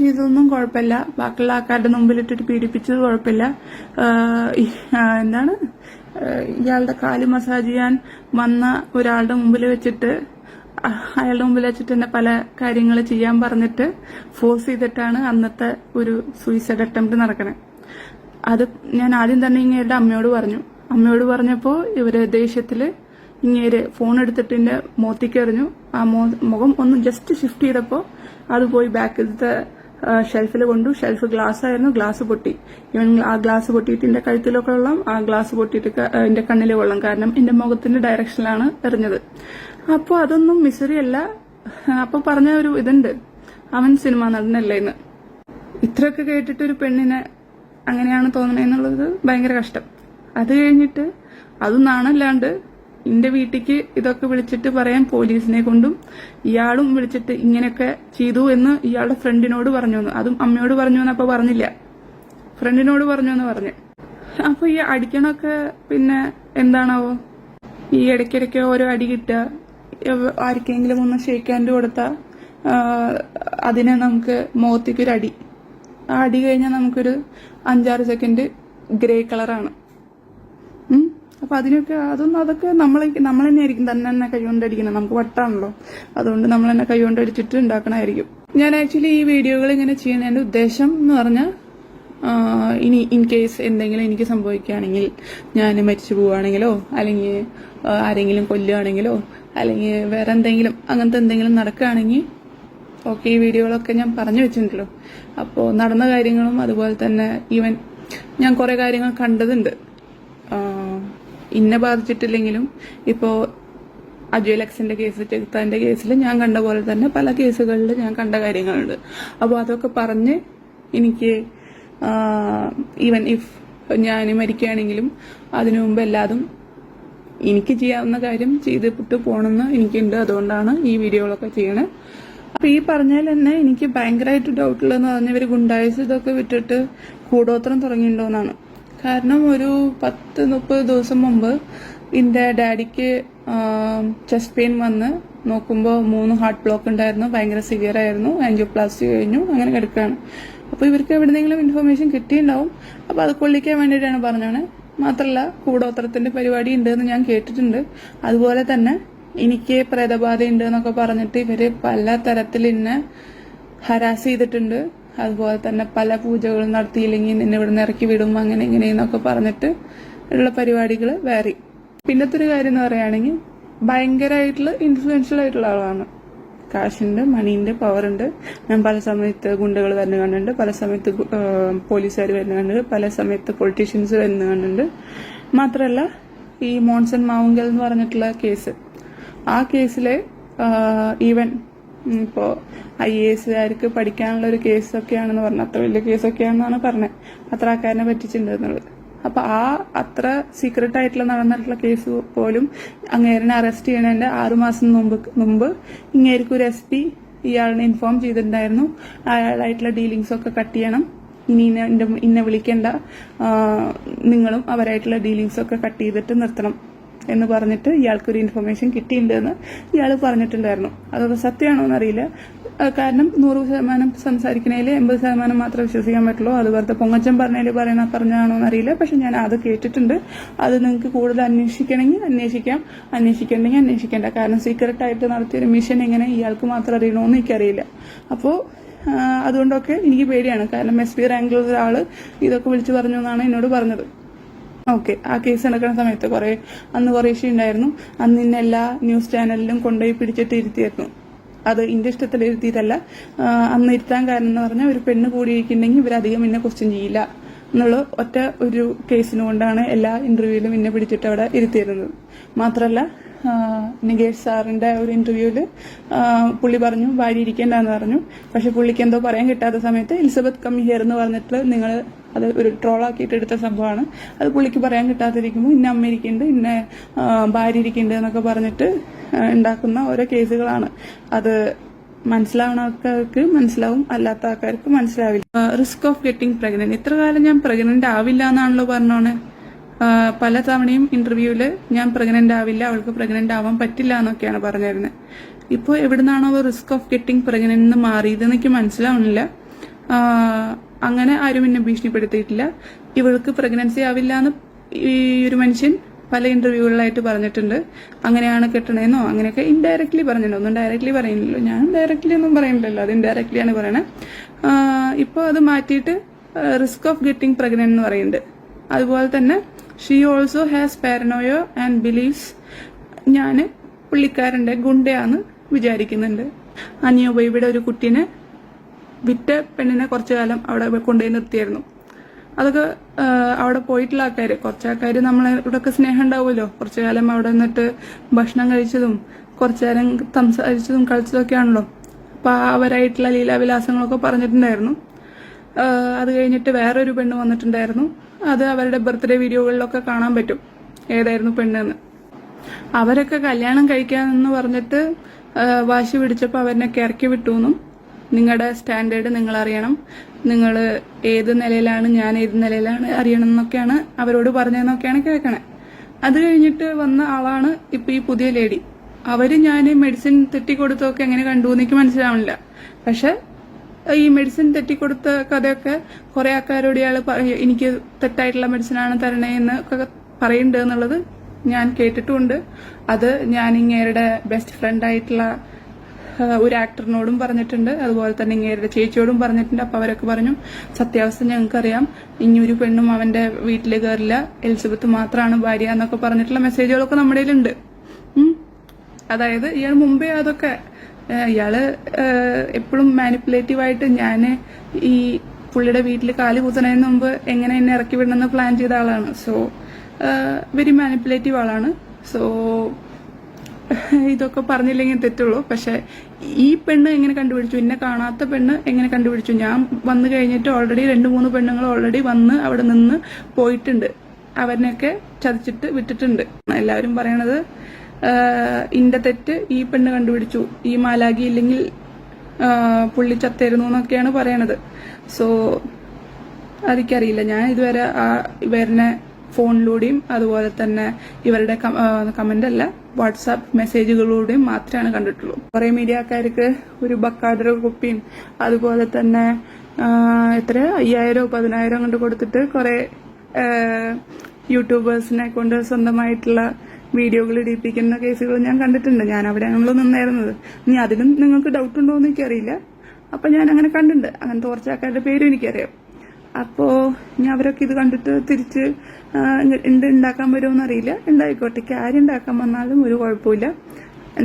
ചെയ്തതൊന്നും കുഴപ്പമില്ല. ബാക്കിയുള്ള ആൾക്കാരുടെ മുമ്പിലിട്ടിട്ട് പീഡിപ്പിച്ചത് കുഴപ്പമില്ല. എന്താണ്? ഇയാളുടെ കാൽ മസാജ് ചെയ്യാൻ വന്ന ഒരാളുടെ മുമ്പിൽ വെച്ചിട്ട് അയാളുടെ മുമ്പിൽ വെച്ചിട്ട് തന്നെ പല കാര്യങ്ങൾ ചെയ്യാൻ പറഞ്ഞിട്ട് ഫോഴ്സ് ചെയ്തിട്ടാണ് അന്നത്തെ ഒരു സൂയിസൈഡ് അറ്റംപ്റ്റ് നടക്കണേ. അത് ഞാൻ ആദ്യം തന്നെ ഇങ്ങേരുടെ അമ്മയോട് പറഞ്ഞു. അമ്മയോട് പറഞ്ഞപ്പോൾ ഇവർ ദേഷ്യത്തിൽ ഇങ്ങേര് ഫോൺ എടുത്തിട്ട് എന്റെ മോത്തിക്കെറിഞ്ഞു ആ മുഖം ഒന്ന് ജസ്റ്റ് ഷിഫ്റ്റ് ചെയ്തപ്പോൾ അത് പോയി ബാക്കിലത്തെ ഷെൽഫിൽ കൊണ്ടു. ഷെൽഫ് ഗ്ലാസ് ആയിരുന്നു ഗ്ലാസ് പൊട്ടി. ഇവൻ ആ ഗ്ലാസ് പൊട്ടിയിട്ട് എന്റെ കഴുത്തിലൊക്കെ വെള്ളം ആ ഗ്ലാസ് പൊട്ടിയിട്ട് എന്റെ കണ്ണിലെ വെള്ളം. കാരണം എന്റെ മുഖത്തിന്റെ ഡയറക്ഷനിലാണ് എറിഞ്ഞത്. അപ്പോൾ അതൊന്നും മിസറി അല്ല. അപ്പൊ പറഞ്ഞ ഒരു ഇതുണ്ട്. അവൻ സിനിമ നടനല്ലേ എന്ന്. ഇത്രയൊക്കെ കേട്ടിട്ട് ഒരു പെണ്ണിനെ അങ്ങനെയാണ് തോന്നണേന്നുള്ളത് ഭയങ്കര കഷ്ടം. അത് കഴിഞ്ഞിട്ട് അത് നാണല്ലാണ്ട് എന്റെ വീട്ടിക്ക് ഇതൊക്കെ വിളിച്ചിട്ട് പറയാൻ പോലീസിനെ കൊണ്ടും ഇയാളും വിളിച്ചിട്ട് ഇങ്ങനെയൊക്കെ ചെയ്തു എന്ന് ഇയാളുടെ ഫ്രണ്ടിനോട് പറഞ്ഞു എന്ന്. അതും അമ്മയോട് പറഞ്ഞു എന്ന് പറഞ്ഞില്ല. ഫ്രണ്ടിനോട് പറഞ്ഞു എന്ന് പറഞ്ഞു. അപ്പൊ ഈ അടിക്കണൊക്കെ പിന്നെ എന്താണാവോ? ഈ ഇടയ്ക്കിടയ്ക്ക് ഓരോ അടി കിട്ടുക. ആർക്കെങ്കിലും ഒന്ന് ഷേക്കാൻഡ് കൊടുത്താൽ അതിനെ നമുക്ക് മുഖത്തേക്ക് ഒരു അടി ആ അടി കഴിഞ്ഞാൽ നമുക്കൊരു അഞ്ചാറ് സെക്കൻഡ് ഗ്രേ കളറാണ് അപ്പൊ അതിനൊക്കെ അതൊന്നും അതൊക്കെ നമ്മളെ നമ്മൾ തന്നെ ആയിരിക്കും തന്നെ തന്നെ കൈകൊണ്ട് അടിക്കുന്നത് നമുക്ക് വട്ടാണല്ലോ. അതുകൊണ്ട് നമ്മൾ തന്നെ കൈകൊണ്ട് അടിച്ചിട്ട് ഉണ്ടാക്കണമായിരിക്കും ഞാൻ ആക്ച്വലി ഈ വീഡിയോകൾ ഇങ്ങനെ ചെയ്യുന്നതിന്റെ ഉദ്ദേശം എന്ന് പറഞ്ഞാൽ ഇനി ഇൻ കേസ് എന്തെങ്കിലും എനിക്ക് സംഭവിക്കുകയാണെങ്കിൽ ഞാൻ മരിച്ചു പോവുകയാണെങ്കിലോ അല്ലെങ്കിൽ ആരെങ്കിലും കൊല്ലുകയാണെങ്കിലോ അല്ലെങ്കിൽ വേറെ എന്തെങ്കിലും അങ്ങനത്തെ എന്തെങ്കിലും നടക്കുകയാണെങ്കിൽ ഓക്കെ ഈ വീഡിയോകളൊക്കെ ഞാൻ പറഞ്ഞു വെച്ചിട്ടുണ്ടല്ലോ. അപ്പോൾ നടന്ന കാര്യങ്ങളും അതുപോലെ തന്നെ ഈവൻ ഞാൻ കുറേ കാര്യങ്ങൾ കണ്ടതുണ്ട്. ഇന്നെ ബാധിച്ചിട്ടില്ലെങ്കിലും ഇപ്പോൾ അജയ് ലക്സിന്റെ കേസ് ചെകുത്താന്റെ കേസിൽ ഞാൻ കണ്ട പോലെ തന്നെ പല കേസുകളിൽ ഞാൻ കണ്ട കാര്യങ്ങളുണ്ട്. അപ്പോൾ അതൊക്കെ പറഞ്ഞ് എനിക്ക് ഈവൻ ഇഫ് ഞാൻ മരിക്കുകയാണെങ്കിലും അതിനു മുമ്പ് എല്ലാതും എനിക്ക് ചെയ്യാവുന്ന കാര്യം ചെയ്തിട്ട് പോകണമെന്ന് എനിക്കുണ്ട്. അതുകൊണ്ടാണ് ഈ വീഡിയോകളൊക്കെ ചെയ്യണത് അപ്പൊ ഈ പറഞ്ഞാൽ തന്നെ എനിക്ക് ഭയങ്കരമായിട്ട് ഡൗട്ടുള്ളതെന്ന് പറഞ്ഞാൽ ഇവർ ഗുണ്ടായസ് ഇതൊക്കെ വിട്ടിട്ട് കൂടോത്രം തുടങ്ങിയിട്ടുണ്ടോന്നാണ്. കാരണം ഒരു പത്ത് മുപ്പത് ദിവസം മുമ്പ് എന്റെ ഡാഡിക്ക് ചെസ്റ്റ് പെയിൻ വന്ന് നോക്കുമ്പോൾ മൂന്ന് ഹാർട്ട് ബ്ലോക്ക് ഉണ്ടായിരുന്നു ഭയങ്കര സിവിയർ ആയിരുന്നു ആൻജിയോപ്ലാസ്റ്റി കഴിഞ്ഞു അങ്ങനെ കിടക്കുകയാണ്. അപ്പോൾ ഇവർക്ക് എവിടെന്നെങ്കിലും ഇൻഫർമേഷൻ കിട്ടിയിട്ടുണ്ടാവും. അപ്പോൾ അത് കൊള്ളിക്കാൻ വേണ്ടിയിട്ടാണ് പറഞ്ഞാണ് മാത്രമല്ല കൂടോത്രത്തിന്റെ പരിപാടി ഉണ്ട് എന്ന് ഞാൻ കേട്ടിട്ടുണ്ട്. അതുപോലെ തന്നെ എനിക്ക് പ്രേതബാധ ഉണ്ട് എന്നൊക്കെ പറഞ്ഞിട്ട് ഇവർ പല തരത്തിൽ എന്നെ ഹരാസ് ചെയ്തിട്ടുണ്ട്. അതുപോലെ തന്നെ പല പൂജകളും നടത്തിയില്ലെങ്കിൽ നിന്നെ ഇവിടെ നിന്ന് ഇറക്കി വിടും അങ്ങനെ ഇങ്ങനെയെന്നൊക്കെ പറഞ്ഞിട്ട് ഉള്ള പരിപാടികൾ വേറെ. പിന്നത്തെ ഒരു കാര്യം എന്ന് പറയുകയാണെങ്കിൽ ഭയങ്കരമായിട്ടുള്ള ഇൻഫ്ലുവൻഷ്യൽ ആയിട്ടുള്ള ആളാണ്. കാശുണ്ട് മണിയുണ്ട് പവറുണ്ട് ഞാൻ പല സമയത്ത് ഗുണ്ടകൾ വരുന്ന കണ്ടുണ്ട് പല സമയത്ത് പോലീസുകാർ വരുന്ന കണ്ടിട്ടുണ്ട് പല സമയത്ത് പൊളിറ്റീഷ്യൻസ് വരുന്ന കണ്ടുണ്ട് മാത്രമല്ല ഈ മോൺസൺ മാവുങ്കൽ എന്ന് പറഞ്ഞിട്ടുള്ള കേസ് ആ കേസിലെ ഈവൻ ഇപ്പോ ഐ എ എസുകാർക്ക് പഠിക്കാനുള്ള ഒരു കേസൊക്കെയാണെന്ന് പറഞ്ഞു അത്ര വലിയ കേസൊക്കെയാണെന്നാണ് പറഞ്ഞത്. അത്ര ആൾക്കാരനെ അപ്പോൾ ആ അത്ര സീക്രട്ട് ആയിട്ടുള്ള നടന്നിട്ടുള്ള കേസ് പോലും അങ്ങേരനെ അറസ്റ്റ് ചെയ്യണതിന്റെ ആറുമാസം മുമ്പ് മുമ്പ് ഇങ്ങേർക്ക് ഒരു എസ് പി ഇയാളിനെ ഇൻഫോം ചെയ്തിട്ടുണ്ടായിരുന്നു. അയാളായിട്ടുള്ള ഡീലിങ്സ് ഒക്കെ കട്ട് ചെയ്യണം. ഇനി ഇന്നെ വിളിക്കേണ്ട. നിങ്ങളും അവരായിട്ടുള്ള ഡീലിങ്സ് ഒക്കെ കട്ട് ചെയ്തിട്ട് നിർത്തണം. എന്ന് പറഞ്ഞിട്ട് ഇയാൾക്കൊരു ഇൻഫർമേഷൻ കിട്ടിയിട്ടുണ്ടെന്ന് ഇയാൾ പറഞ്ഞിട്ടുണ്ടായിരുന്നു. അതൊക്കെ സത്യമാണോ എന്നറിയില്ല. കാരണം നൂറ് ശതമാനം സംസാരിക്കണേൽ എൺപത് ശതമാനം മാത്രമേ വിശ്വസിക്കാൻ പറ്റുള്ളൂ. അത് വെറുതെ പൊങ്ങച്ചൻ പറഞ്ഞതിൽ പറയണ പറഞ്ഞാണോ എന്നറിയില്ല. പക്ഷെ ഞാൻ അത് കേട്ടിട്ടുണ്ട്. അത് നിങ്ങൾക്ക് കൂടുതൽ അന്വേഷിക്കണമെങ്കിൽ അന്വേഷിക്കാം. അന്വേഷിക്കണമെങ്കിൽ അന്വേഷിക്കേണ്ട. കാരണം സീക്രട്ട് ആയിട്ട് നടത്തിയൊരു മിഷൻ എങ്ങനെ ഇയാൾക്ക് മാത്രം അറിയണമെന്ന് എനിക്കറിയില്ല. അപ്പോൾ അതുകൊണ്ടൊക്കെ എനിക്ക് പേടിയാണ്. കാരണം എസ് പി റാങ്കിലുള്ള ഒരാൾ ഇതൊക്കെ വിളിച്ചു പറഞ്ഞു എന്നാണ് എന്നോട് പറഞ്ഞത്. ഓക്കെ. ആ കേസ് നടക്കുന്ന സമയത്ത് കുറേ അന്ന് കുറേ ഇഷ്യൂ ഉണ്ടായിരുന്നു. അന്ന് ഇന്ന് എല്ലാ ന്യൂസ് ചാനലിലും കൊണ്ടുപോയി പിടിച്ചിട്ട് ഇരുത്തിയായിരുന്നു. അത് എന്റെ ഇഷ്ടത്തിൽ ഇരുത്തിയിട്ടല്ല. അന്ന് ഇരുത്താൻ കാരണം എന്ന് പറഞ്ഞാൽ ഒരു പെണ്ണ് കൂടിയിരിക്കുന്നുണ്ടെങ്കിൽ ഇവരധികം എന്നെ ക്വസ്റ്റ്യൻ ചെയ്യില്ല. എന്നുള്ള ഒറ്റ ഒരു കേസിന് കൊണ്ടാണ് എല്ലാ ഇന്റർവ്യൂവിലും എന്നെ പിടിച്ചിട്ട് അവിടെ ഇരുത്തിയിരുന്നത്. മാത്രമല്ല നികേഷ് സാറിന്റെ ഒരു ഇന്റർവ്യൂവിൽ പുള്ളി പറഞ്ഞു ഭാര്യ ഇരിക്കേണ്ടെന്ന് പറഞ്ഞു. പക്ഷെ പുള്ളിക്ക് എന്തോ പറയാൻ കിട്ടാത്ത സമയത്ത് എലിസബത്ത് കം ഹിയർ എന്ന് പറഞ്ഞിട്ട് നിങ്ങൾ അത് ഒരു ട്രോളാക്കിയിട്ട് എടുത്ത സംഭവമാണ്. അത് പുള്ളിക്ക് പറയാൻ കിട്ടാതിരിക്കുമ്പോൾ ഇന്ന അമ്മ ഇരിക്കുന്നുണ്ട് ഇന്ന ഭാര്യ ഇരിക്കുന്നുണ്ട് എന്നൊക്കെ പറഞ്ഞിട്ട് ഉണ്ടാക്കുന്ന ഓരോ കേസുകളാണ്. അത് മനസ്സിലാവുന്ന ആൾക്കാർക്ക് മനസ്സിലാവും അല്ലാത്ത ആൾക്കാർക്ക് മനസ്സിലാവില്ല റിസ്ക് ഓഫ് ഗെറ്റിംഗ് പ്രഗ്നന്റ് ഇത്ര കാലം ഞാൻ പ്രഗ്നന്റ് ആവില്ല എന്നാണല്ലോ പറഞ്ഞോണ്. പല തവണയും ഇന്റർവ്യൂവിൽ ഞാൻ പ്രഗ്നന്റ് ആവില്ല അവൾക്ക് പ്രഗ്നന്റ് ആവാൻ പറ്റില്ല എന്നൊക്കെയാണ് പറഞ്ഞിരുന്നത് ഇപ്പോൾ എവിടുന്നാണോ റിസ്ക് ഓഫ് ഗെറ്റിംഗ് പ്രഗ്നന്റ് എന്ന് മാറിയതെന്ന് എനിക്ക് മനസ്സിലാവുന്നില്ല അങ്ങനെ ആരും എന്നെ ഭീഷണിപ്പെടുത്തിയിട്ടില്ല. ഇവൾക്ക് പ്രഗ്നൻസി ആവില്ല എന്ന് ഈ ഒരു മനുഷ്യൻ പല ഇന്റർവ്യൂകളിലായിട്ട് പറഞ്ഞിട്ടുണ്ട്. അങ്ങനെയാണ് കിട്ടണേന്നോ? അങ്ങനെയൊക്കെ ഇൻഡയറക്ട്ലി പറഞ്ഞിട്ടുണ്ട്. ഒന്നും ഡയറക്ട്ലി പറയുന്നില്ലല്ലോ. ഞാൻ ഡയറക്ട്ലി ഒന്നും പറയുന്നില്ലല്ലോ. അത് ഇൻഡയറക്ട്ലി ആണ് പറയണേ. ഇപ്പോൾ അത് മാറ്റിയിട്ട് റിസ്ക് ഓഫ് ഗെറ്റിംഗ് പ്രഗ്നന്റ് എന്ന് പറയുന്നുണ്ട്. അതുപോലെ തന്നെ she also has paranoia and believes ഞാൻ പുള്ളിക്കാരന്റെ ഗുണ്ടയാന്ന് വിചാരിക്കുന്നുണ്ട്. അനിയോ ബൈബിയുടെ ഒരു കുട്ടീനെ വിറ്റ പെണ്ണിനെ കുറച്ചു കാലം അവിടെ കൊണ്ടുപോയി നിർത്തിയായിരുന്നു. അതൊക്കെ അവിടെ പോയിട്ടുള്ള ആൾക്കാർ കുറച്ച് ആൾക്കാർ നമ്മളെ ഇവിടെയൊക്കെ സ്നേഹം ഉണ്ടാവുമല്ലോ. കുറച്ചു കാലം അവിടെ നിന്നിട്ട് ഭക്ഷണം കഴിച്ചതും കുറച്ചു നേരം സംസാരിച്ചതും കളിച്ചതൊക്കെ ആണല്ലോ അപ്പോൾ അവരായിട്ടുള്ള ലീലാവിലാസങ്ങളൊക്കെ പറഞ്ഞിട്ടുണ്ടായിരുന്നു. അത് കഴിഞ്ഞിട്ട് വേറൊരു പെണ്ണ് വന്നിട്ടുണ്ടായിരുന്നു. അത് അവരുടെ ബർത്ത്ഡേ വീഡിയോകളിലൊക്കെ കാണാൻ പറ്റും ഏതായിരുന്നു പെണ്ണെന്ന്. അവരൊക്കെ കല്യാണം കഴിക്കാമെന്ന് പറഞ്ഞിട്ട് വാശി പിടിച്ചപ്പോൾ അവരെ ഇറക്കി വിട്ടു എന്നും നിങ്ങളുടെ സ്റ്റാൻഡേർഡ് നിങ്ങൾ അറിയണം നിങ്ങൾ ഏത് നിലയിലാണ് ഞാൻ ഏത് നിലയിലാണ് അറിയണം എന്നൊക്കെയാണ് അവരോട് പറഞ്ഞതെന്നൊക്കെയാണ് കേൾക്കണേ. അത് കഴിഞ്ഞിട്ട് വന്ന ആളാണ് ഇപ്പൊ ഈ പുതിയ ലേഡി. അവർ ഞാൻ മെഡിസിൻ തെറ്റിക്കൊടുത്തൊക്കെ എങ്ങനെ കണ്ടു എനിക്ക് മനസ്സിലാവണില്ല. പക്ഷെ ഈ മെഡിസിൻ തെറ്റിക്കൊടുത്ത കഥയൊക്കെ കുറെ ആൾക്കാരോട് ഇയാൾ എനിക്ക് തെറ്റായിട്ടുള്ള മെഡിസിനാണ് തരണേ എന്ന് ഒക്കെ പറയുന്നുണ്ട് എന്നുള്ളത് ഞാൻ കേട്ടിട്ടുണ്ട് അത് ഞാൻ ഇങ്ങേരുടെ ബെസ്റ്റ് ഫ്രണ്ട് ആയിട്ടുള്ള ഒരു ആക്ടറിനോടും പറഞ്ഞിട്ടുണ്ട്. അതുപോലെ തന്നെ ഇങ്ങേരുടെ ചേച്ചിയോടും പറഞ്ഞിട്ടുണ്ട്. അപ്പൊ അവരൊക്കെ പറഞ്ഞു സത്യാവസ്ഥ ഞങ്ങൾക്കറിയാം. ഇനി ഒരു പെണ്ണും അവന്റെ വീട്ടിൽ കയറില്ല എലിസബത്ത് മാത്രമാണ് ഭാര്യ എന്നൊക്കെ പറഞ്ഞിട്ടുള്ള മെസ്സേജുകളൊക്കെ നമ്മുടെ കയ്യിലുണ്ട്. അതായത് ഇയാൾ മുമ്പേ അതൊക്കെ ഇയാൾ എപ്പോഴും മാനിപ്പുലേറ്റീവ് ആയിട്ട് ഞാൻ ഈ പുള്ളിയുടെ വീട്ടിൽ കാൽ കുത്തണതിന് മുമ്പ് എങ്ങനെ എന്നെ ഇറക്കി വിടണമെന്ന് പ്ലാൻ ചെയ്ത ആളാണ്. സോ വെരി മാനിപ്പുലേറ്റീവ് ആളാണ്. സോ ഇതൊക്കെ പറഞ്ഞില്ലെങ്കിൽ തെറ്റുള്ളൂ. പക്ഷെ ഈ പെണ്ണ് എങ്ങനെ കണ്ടുപിടിച്ചു? എന്നെ കാണാത്ത പെണ്ണ് എങ്ങനെ കണ്ടുപിടിച്ചു? ഞാൻ വന്നു കഴിഞ്ഞിട്ട് ഓൾറെഡി രണ്ട് മൂന്ന് പെണ്ണുങ്ങൾ ഓൾറെഡി വന്ന് അവിടെ നിന്ന് പോയിട്ടുണ്ട്. അവരനെയൊക്കെ ചതിച്ചിട്ട് വിട്ടിട്ടുണ്ട്. എല്ലാവരും പറയണത് ഇന്റെ തെറ്റ് ഈ പെണ്ണ് കണ്ടുപിടിച്ചു. ഈ മാലാഖി ഇല്ലെങ്കിൽ പുള്ളി ചത്തേരുന്നു എന്നൊക്കെയാണ് പറയണത്. സോ അതിക്കറിയില്ല ഞാൻ ഇതുവരെ ആ ഇവരുടെ ഫോണിലൂടെയും അതുപോലെ തന്നെ ഇവരുടെ കമന്റ് അല്ല വാട്സാപ്പ് മെസ്സേജുകളിലൂടെയും മാത്രമാണ് കണ്ടിട്ടുള്ളൂ. കുറെ മീഡിയക്കാർക്ക് ഒരു ബക്കാദര കുപ്പിയും അതുപോലെ തന്നെ എത്ര? അയ്യായിരോ പതിനായിരോ കൊണ്ട് കൊടുത്തിട്ട് കുറെ യൂട്യൂബേഴ്സിനെ കൊണ്ട് സ്വന്തമായിട്ടുള്ള വീഡിയോകൾ ഇടിപ്പിക്കുന്ന കേസുകൾ ഞാൻ കണ്ടിട്ടുണ്ട്. ഞാൻ അവിടെ അവിടെയാണല്ലോ നിന്നായിരുന്നത് ഇനി അതിലും നിങ്ങൾക്ക് ഡൗട്ട് ഉണ്ടോ എന്ന് എനിക്കറിയില്ല. അപ്പൊ ഞാൻ അങ്ങനെ കണ്ടിട്ടുണ്ട്. അങ്ങനത്തെ കുറച്ച് ആൾക്കാരുടെ പേരും എനിക്കറിയാം. അപ്പോ ഞാൻ അവരൊക്കെ ഇത് കണ്ടിട്ട് തിരിച്ച് എന്ത് ഉണ്ടാക്കാൻ വരുമോന്ന് അറിയില്ല. ഉണ്ടായിക്കോട്ടെ കാര്യം ഉണ്ടാക്കാൻ വന്നാലും ഒരു കുഴപ്പമില്ല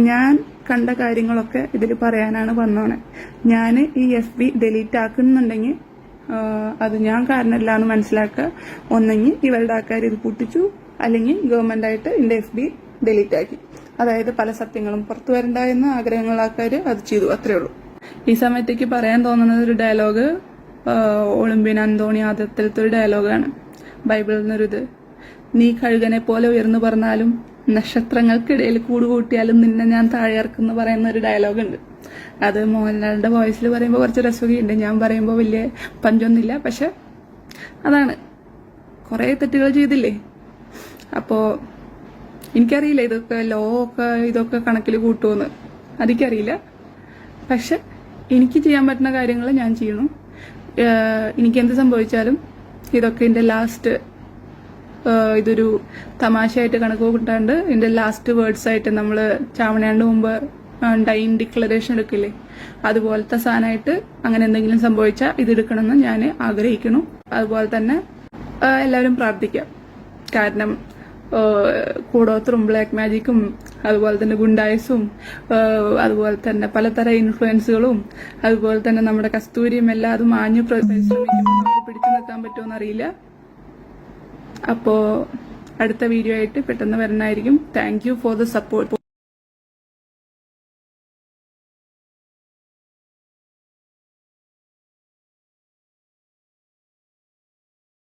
ഞാൻ കണ്ട കാര്യങ്ങളൊക്കെ ഇതിൽ പറയാനാണ് വന്നോണെ. ഞാൻ ഈ എഫ് ബി ഡിലീറ്റ് ആക്കുന്നുണ്ടെങ്കിൽ അത് ഞാൻ കാരണമല്ല എന്ന് മനസ്സിലാക്കുക ഒന്നെങ്കിൽ ഇവരുടെ ആൾക്കാർ ഇത് പൊട്ടിച്ചു. അല്ലെങ്കിൽ ഗവൺമെന്റ് ആയിട്ട് എന്റെ എഫ് ബി ഡിലീറ്റ് ആക്കി. അതായത് പല സത്യങ്ങളും പുറത്തു വരണ്ട എന്ന് ആഗ്രഹങ്ങൾ ആൾക്കാർ അത് ചെയ്തു. അത്രേ ഉള്ളൂ. ഈ സമയത്തേക്ക് പറയാൻ തോന്നുന്നത് ഒരു ഡയലോഗ് ഒളിമ്പ്യൻ അന്തോണി ആദ്യത്തിലത്തെ ഒരു ഡയലോഗാണ്. ബൈബിളിൽ നിന്നൊരിത് നീ കഴുകനെ പോലെ ഉയർന്നു പറഞ്ഞാലും നക്ഷത്രങ്ങൾക്കിടയിൽ കൂടുകൂട്ടിയാലും നിന്നെ ഞാൻ താഴെ ഇറക്കുന്നു പറയുന്ന ഒരു ഡയലോഗുണ്ട്. അത് മോഹൻലാലിന്റെ വോയിസിൽ പറയുമ്പോൾ കുറച്ച് രസമൊക്കെയുണ്ട്. ഞാൻ പറയുമ്പോൾ വലിയ പഞ്ചൊന്നുമില്ല പക്ഷെ അതാണ്. കുറേ തെറ്റുകൾ ചെയ്തില്ലേ? അപ്പോ എനിക്കറിയില്ല ഇതൊക്കെ ലോ ഒക്കെ ഇതൊക്കെ കണക്കിൽ കൂട്ടുമെന്ന് അതിക്കറിയില്ല പക്ഷെ എനിക്ക് ചെയ്യാൻ പറ്റുന്ന കാര്യങ്ങൾ ഞാൻ ചെയ്യണു എനിക്ക് എന്ത് സംഭവിച്ചാലും ഇതൊക്കെ എന്റെ ലാസ്റ്റ് ഇതൊരു തമാശയായിട്ട് കണക്ക് കൂട്ടാണ്ട് ഇതിന്റെ ലാസ്റ്റ് വേർഡ്സ് ആയിട്ട് നമ്മൾ ചാവണയാണ്ട് മുമ്പ് ഡൈൻ ഡിക്ലറേഷൻ എടുക്കില്ലേ? അതുപോലത്തെ സാധനമായിട്ട് അങ്ങനെ എന്തെങ്കിലും സംഭവിച്ചാൽ ഇത് എടുക്കണമെന്ന് ഞാൻ ആഗ്രഹിക്കുന്നു. അതുപോലെ തന്നെ എല്ലാവരും പ്രാർത്ഥിക്കാം. കാരണം കൂടോത്രം ബ്ലാക്ക് മാജിക്കും അതുപോലെ തന്നെ ഗുണ്ടായസും അതുപോലെ തന്നെ പലതരം ഇൻഫ്ലുവൻസുകളും അതുപോലെ തന്നെ നമ്മുടെ കസ്തൂരിയും എല്ലാം അത് മാഞ്ഞു പരിശ്രമിക്കുമ്പോൾ നമുക്ക് പിടിച്ചു നിൽക്കാൻ പറ്റുമോ അറിയില്ല അപ്പോ അടുത്ത വീഡിയോ ആയിട്ട് പെട്ടെന്ന് വരണമായിരിക്കും thank you for the support